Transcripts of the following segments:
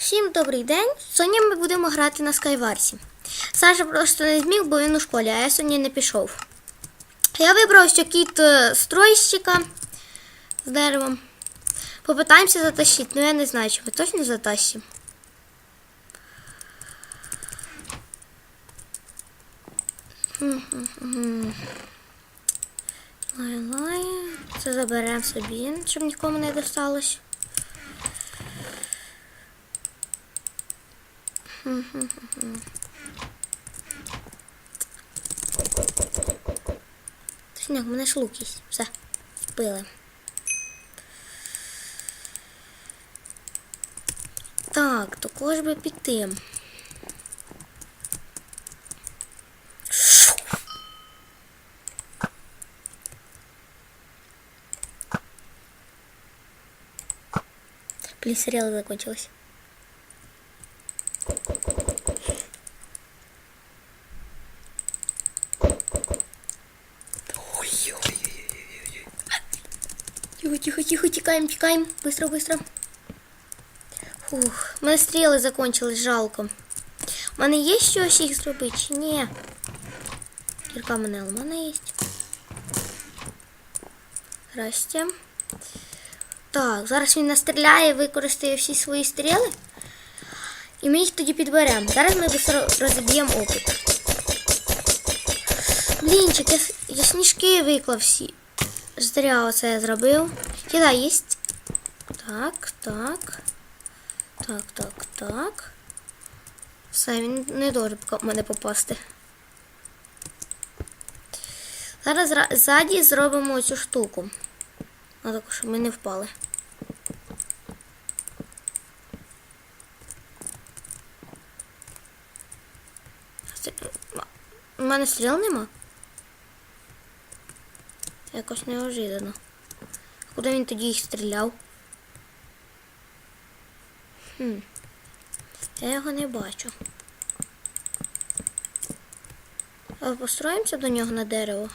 Всім добрий день. Сьогодні ми будемо грати на Скайварсі. Саша просто не зміг, бо він у школі, а я сьогодні не пішов. Я вибрав що кіт стройщика з деревом. Попитаємося затащити, ну я не знаю, чи ми точно затащимо. Лай-лай. Це заберемо собі, щоб нікому не досталось. Сняк, в мене ж лук є. Все, впили. Так, до кого ж би піти? Блин, сериал закончилось. тікаємо, тікаємо. Быстро, быстро. Фух, у мене стріли закончились, жалко. У мене є щось їх зробити чи ні? Кірка в мене у мене є. Здрасте. Так, зараз він настріляє, використає всі свої стріли. І ми їх тоді підберемо. Зараз ми быстро розіб'ємо опит. Блінчик, я, с- я сніжки виклав всі. Зря оце я зробив. Їда єсть. Так, так. Так, так, так. Все, він не дуже в мене попасти. Зараз ра- ззаді зробимо цю штуку. Так, щоб ми не впали. У мене стріл нема? Якось неожиданно. Куди він тоді їх стріляв? Хм. Я його не бачу. А построїмося до нього на дерево.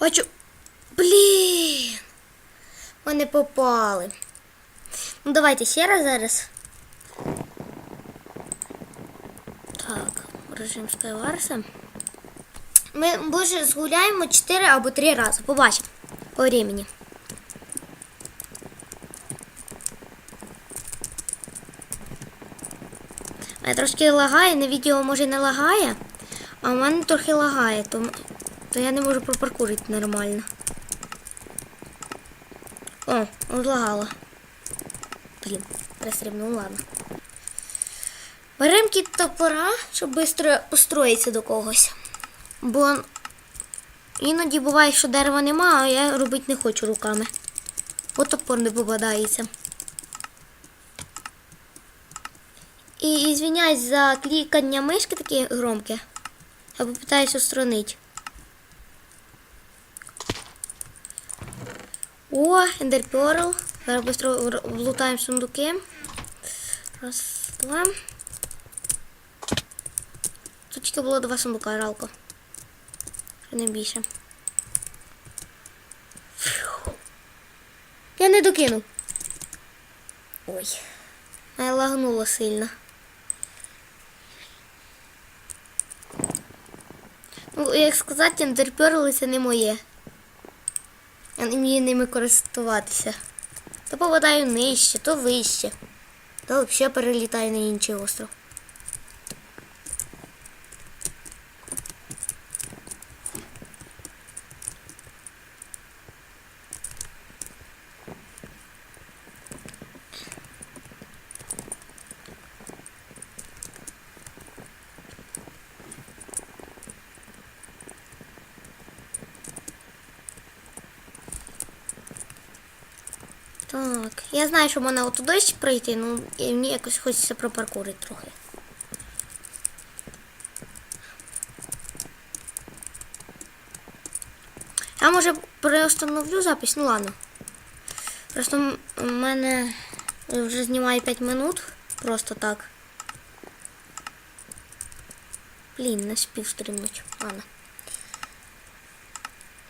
Бачу. Блін. Вони попали. Ну давайте ще раз зараз. Так, режим Скайварса. Ми може згуляємо 4 або 3 рази. Побачимо. По времени. Мене трошки лагає, на відео може не лагає, а в мене трохи лагає, то, то я не можу пропаркурити нормально. О, злагало. Блін, перестрибнув, ладно. Беремо кіт топора, щоб швидко построїтися до когось. Бо іноді буває, що дерева нема, а я робити не хочу руками. От топор не попадається. І звиняюсь за клікання мишки таке громке. Я попитаюсь устранити. О, ендерперл. Зараз швидко влутаємо сундуки. Раз, два. Тут тільки було два сундука, жалко. Не більше. Я не докинув. Ой. Мене лагнуло сильно. Ну, як сказати, ендерперли це не моє. Я не вмію ними користуватися. То попадаю нижче, то вище. То взагалі перелітаю на інший остров. Так, я знаю, що можна отуди ще пройти, ну і мені якось хочеться пропаркурити трохи. Я може переустановлю запись, ну ладно. Просто в мене вже знімає 5 минут. Просто так. Блін, не спів стрімнуть. Ладно.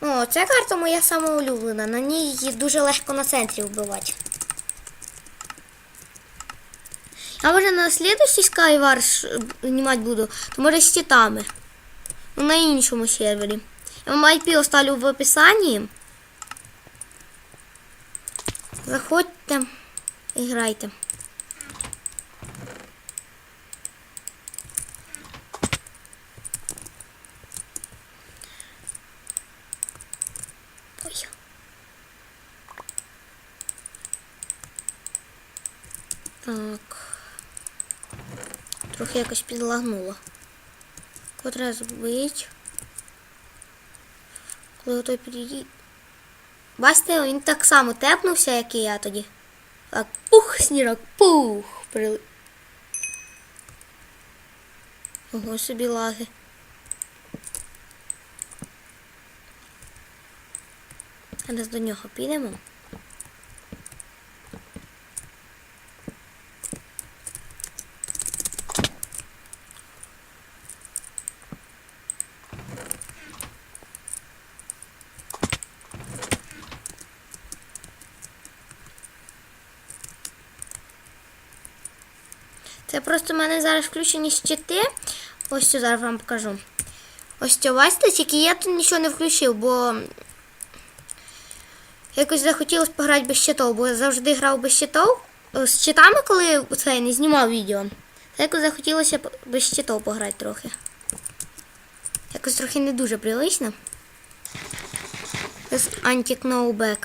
О, ця карта моя сама улюблена. На ній її дуже легко на центрі вбивати. А може на слідуючий Skywars е, знімати буду, то може з титами. Ну, на іншому сервері. Я вам IP оставлю в описанні. Заходьте грайте. Ой. Так. Трохи якось підлагнуло. Котре збить. Коли той підійде. Бачите, він так само тепнувся, як і я тоді. Так, пух, сніжок, пух. Прили... Ого собі лаги. Зараз до нього підемо. Це просто в мене зараз включені щити. Ось це зараз вам покажу. Ось це бачите, тільки я тут нічого не включив, бо якось захотілося пограти без щитов, бо я завжди грав без щитов. Е, З щитами, коли це не знімав відео. Якось захотілося без щитов пограти трохи. Якось трохи не дуже прилично. Це Antic No.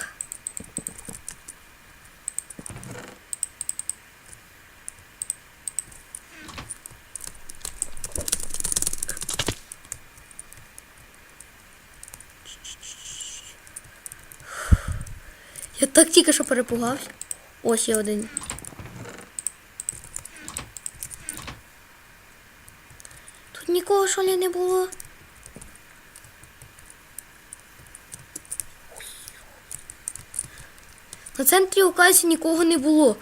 Так тільки що перепугався. Ось є один. Тут нікого що ли не було. На центрі оказі нікого не було.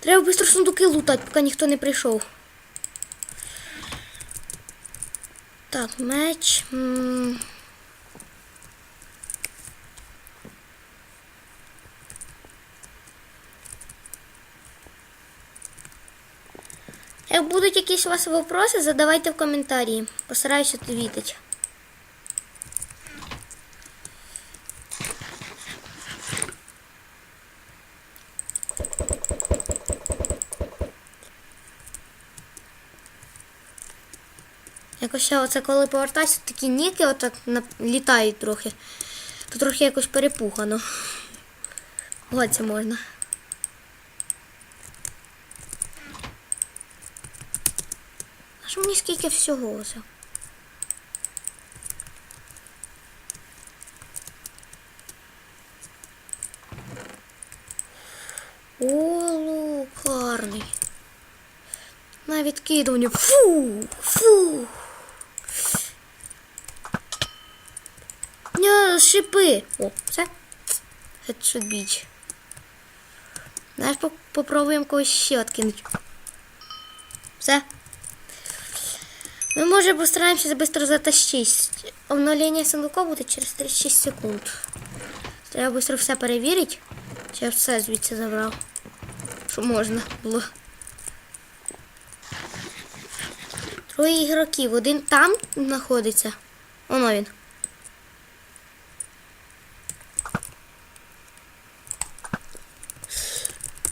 Треба швидко сундуки лутати, поки ніхто не прийшов. Так, меч. м. Як будуть якісь у вас вопроси, задавайте в коментарі. Постараюся відповідати. Якось я оце коли повертаюся, такі ніки отак літають трохи. То трохи якось перепухано. Ось можна. А що мені скільки всього оце? О, лук гарний. На відкидування. Фу! Фу! Ня, шипи! О, все. Хедшот біч. Знаєш, поп- попробуємо когось ще откинути. Все. Мы, может, постараемся быстро затащить. Обновление сундука буде через 36 секунд. Треба быстро все перевірити. Чи я все звідси забрав. Що можна було. Троє ігроків. Один там знаходиться. Воно він.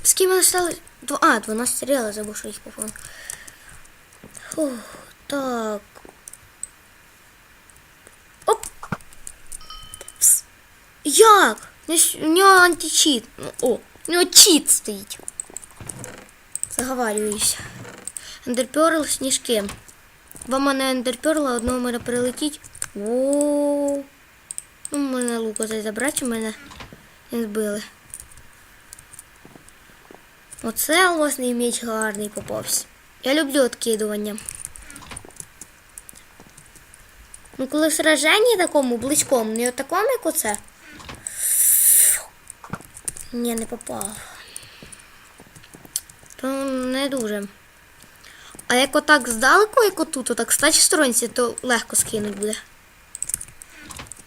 З ким вони стали? Дво- А, 12 стріли, забув, що їх попало. Фух, так. Оп! Пс. Як? У нього У. Ну, О, у нього чіт стоїть. Заговарююсь. Ендерперл, сніжки. Два мене ендерперла, одного мене прилетіть. О. Ну, мене лука цей забрати, у мене не збили. Оце алмазний меч гарний попався. Я люблю откидування. Ну, коли в сраженні такому близькому, не такому, як оце. Ні, не попав. То не дуже. А як отак здалеку, як отут, отак стач сторонці, то легко скинуть буде.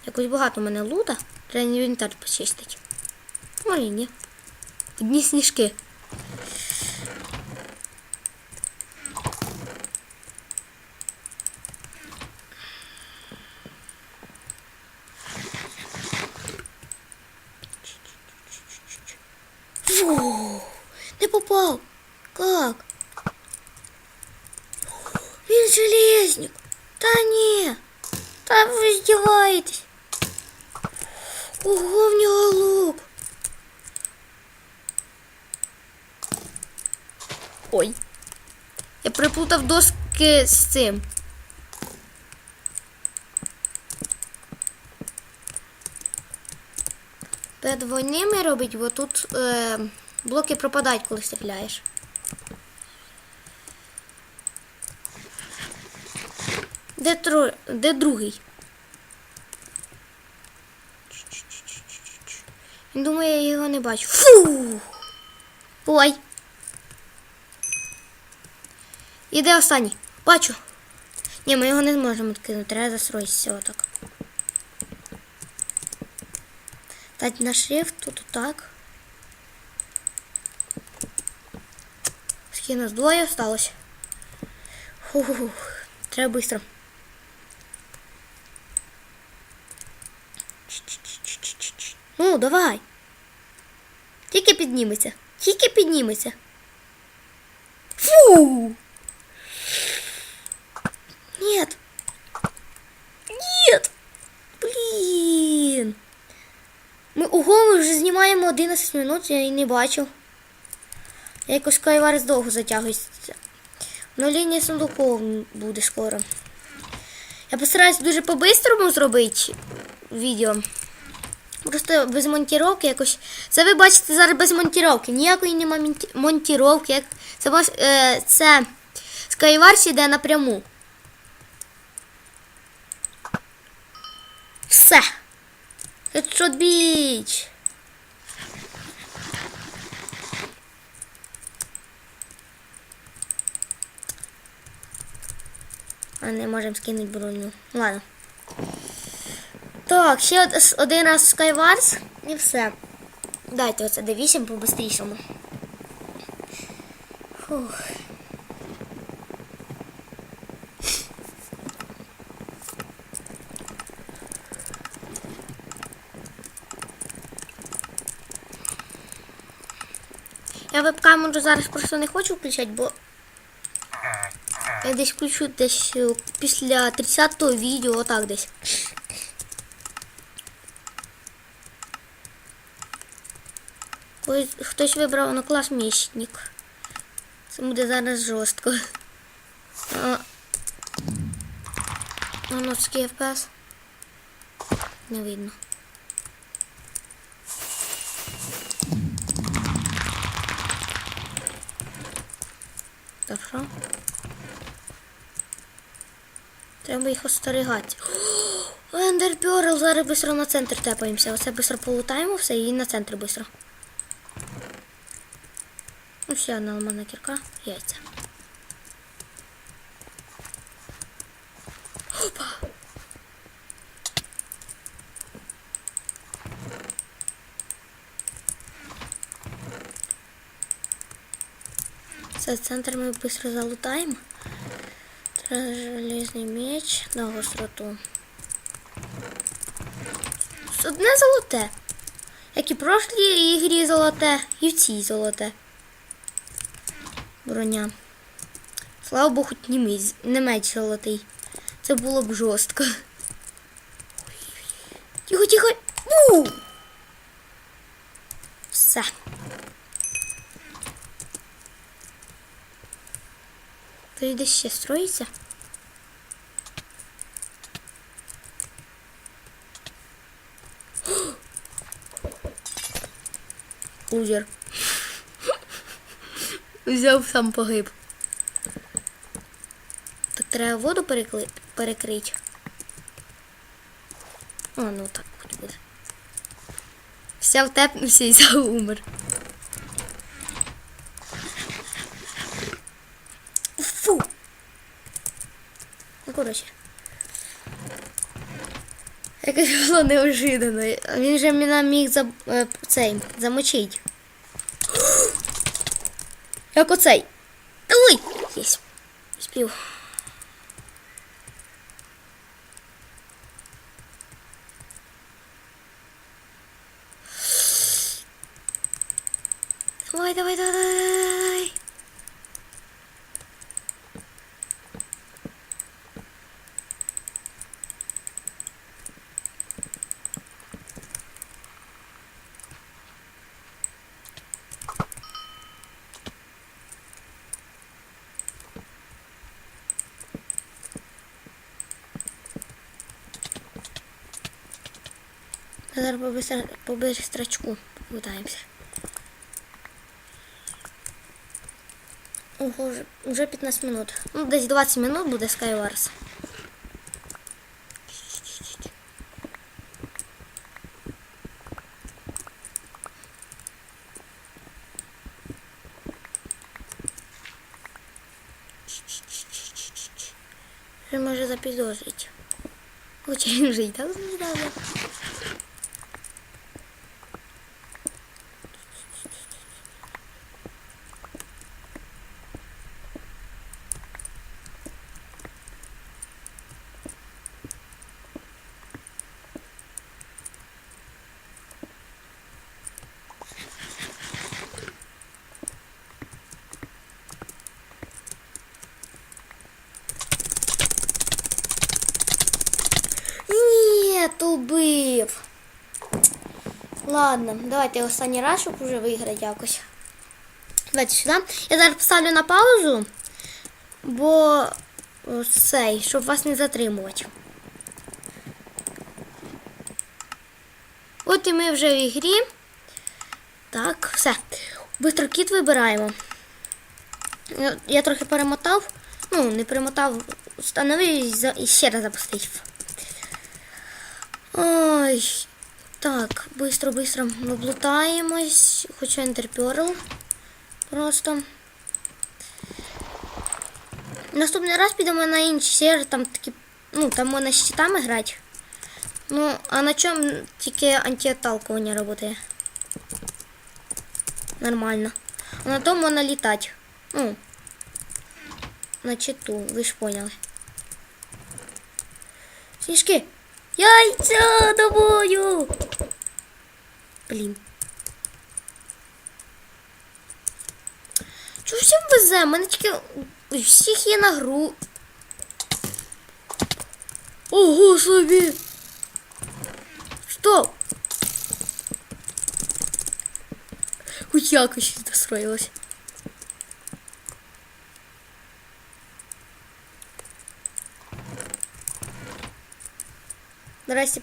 Якось багато в мене лута. Треба інвентар почистити. Може ні. Одні сніжки. Фу, не попав. Как? Він железник. Та ні. Та ви здіваєтесь. Ого, в нього лук. Ой. Я приплутав доски з цим. Перед двойними робить, бо тут е, блоки пропадають, коли стріляєш. Де, тро... Де другий? Він думає, я його не бачу. Фу! Ой. І де останній? Бачу. Ні, ми його не зможемо кинути, треба застроїтися отак. Дать на шрифт, тут отак. Скільки нас двоє осталось. Фух, треба швидко. Ну, давай. Тільки підніметься. Тільки підніметься. Фу! Нет. Нет. Блін. Ми ого, ми вже знімаємо 11 минут, я і не бачив. Я якось кайварс довго затягується. Ну, лінія сундуков буде скоро. Я постараюсь дуже по-бистрому зробити відео. Просто без монтіровки якось. Це ви бачите зараз без монтіровки. Ніякої нема монті- монтіровки. Як... Це, е, це Skywars йде напряму. Все. Headshot біч. А не можемо скинути броню. Ладно. Так, ще один раз Skywars і все. Дайте оце D8 по-бистрішому. Фух. Я веб-камеру зараз просто не хочу включати, бо я десь включу десь е, після 30-го відео, отак десь. Ось хтось вибрав на клас мічник. Це буде зараз жорстко. А, а ну, скільки FPS? Не видно. Так що? Треба їх остерігати. Ендер Перл, зараз быстро на центр тепаємося. Оце быстро полутаємо все і на центр быстро. Ну, ще одна ламана кірка, яйця. Опа! Це центр ми быстро залутаємо. Треба меч на гостроту. Одне золоте. Як і в прошлій ігрі золоте, і в цій золоте. Броня. Слава Богу, хоч не, меч, не золотий. Це було б жорстко. Тихо, тихо. У! Все. То йде ще строїться. Лузер. Взяв сам погиб. Так треба воду перекли... перекрити. О, ну так хоч буде. Вся втепнувся і заумер. Фу. Ну, коротше. Якось було неожиданно. Він же мене міг за, е, цей, замочить. Як оцей. Ой! Єсть. Спів. Давай, давай, давай, давай. Зараз по бистр- по бистрачку попытаемся. Ого, вже, вже 15 минут. Ну, десь 20 минут буде Skywars. Вже може запідозрити. Хоча він вже і так знає. Нет, убив. Ладно, давайте останній раз, щоб вже виграти якось. Давайте сюди. Я зараз поставлю на паузу, бо цей, щоб вас не затримувати. От і ми вже в ігрі. Так, все. Бистро кіт вибираємо. Я- Я трохи перемотав. Ну, не перемотав, встановив і ще раз запустив. Ой. Так, быстро, быстро облутаємось. Хочу Enderpearl. Просто. Наступний раз підемо на інший сервер, там такі. Ну, там можна з щитами грати. Ну, а на чому тільки антиотталкування працює. Нормально. А на тому можна літати. Ну, на читу, ви ж поняли. Сніжки! Яйця тобою! Блін. Чого всім везе? У мене тільки у всіх є на гру. Ого собі! Стоп! Хоч якось достроїлось. Здрасте.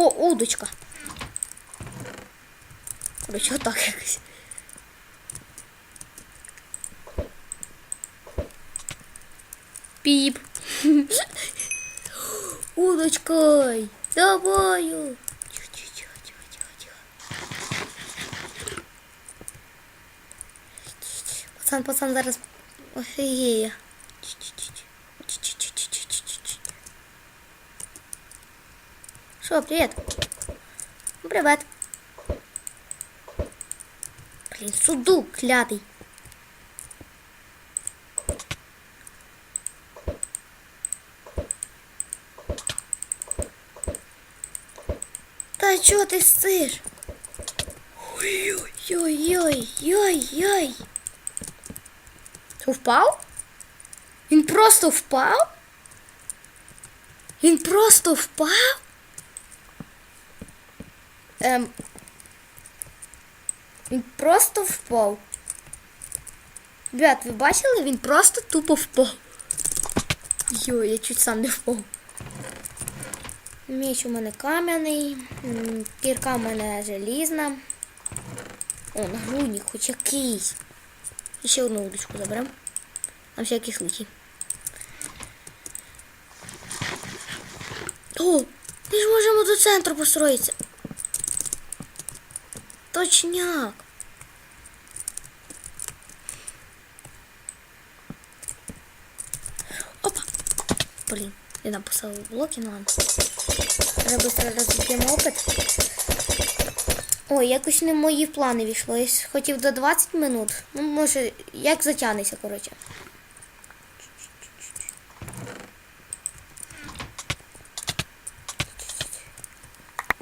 О, удочка. Короче, отак якось. Пип. Удочкой. Давай. Пацан, пацан, зараз офігеє. Що, привіт? Ну, Привіт. Блін, судук клятий. Та чого ти сиш? Ой-ой-ой-ой-ой-ой. Впав? Він просто впав? Він просто впав? Ем. Він просто впав. Ребят, ви бачили? Він просто тупо впав. Йо, я чуть сам не впав. Меч у мене кам'яний, кірка у мене желізна. О, нагрудник хоч якийсь. І ще одну удочку заберемо. На всякий случай. О, ми ж можемо до центру построїтися. Точняк. Опа! Блин, я написала блоки, ну ладно. Зараз быстро розб'ємо опит. Ой, якось не мої плани війшло. Я хотів до 20 минут. Ну, може, як затягнеться, коротше.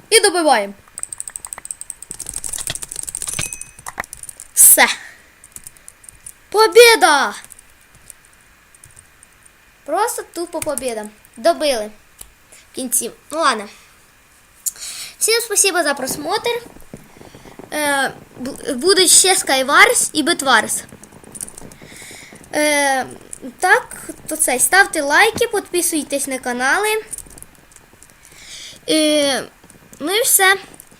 І добиваємо. Побіда! Просто тупо побіда. Добили. В кінці. Ну ладно. Всім спасибо за просмотр. Е, будуть ще Skywars і Bitwars. Е, так, то це. Ставте лайки, підписуйтесь на канали. Е, ну і все.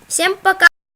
Всім пока.